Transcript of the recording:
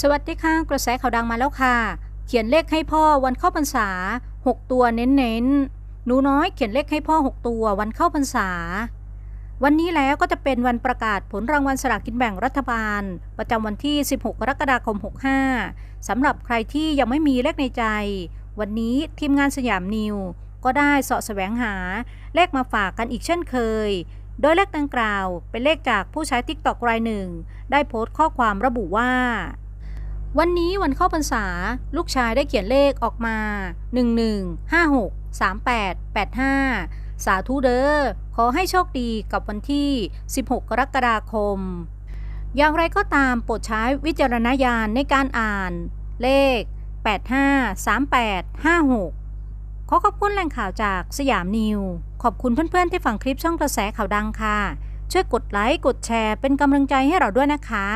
สวัสดีค่ะ กระแสข่าวดังมาแล้วค่ะ เขียนเลขให้พ่อวันเข้าพรรษา 6 ตัวเน้นๆ หนูน้อยเขียนเลขให้พ่อ 6 ตัววันเข้าพรรษา วันนี้แล้วก็จะเป็นวันประกาศผลรางวัลสลากกินแบ่งรัฐบาล ประจำวันที่ 16 กรกฎาคม 65 สำหรับใครที่ยังไม่มีเลขในใจ วันนี้ทีมงานสยามนิว ก็ได้เสาะแสวงหาเลขมาฝากกันอีกเช่นเคย โดยเลขดังกล่าวเป็นเลขจากผู้ใช้ทิกตอกรายหนึ่ง ได้โพสต์ข้อความระบุว่า วันนี้วันเข้าพรรษา ลูกชายได้เขียนเลขออกมา 11 56 38 85 สาธุเด้อขอให้โชคดีกับวันที่ 16 กรกฎาคม อย่างไรก็ตามโปรดใช้วิจารณญาณในการอ่าน เลข 85 38 56 ขอขอบคุณแหล่งข่าวจากสยามนิว ขอบคุณเพื่อนๆที่ฟังคลิปช่องกระแสข่าวดังค่ะ ช่วยกดไลค์ กดแชร์เป็นกำลังใจให้เราด้วยนะคะ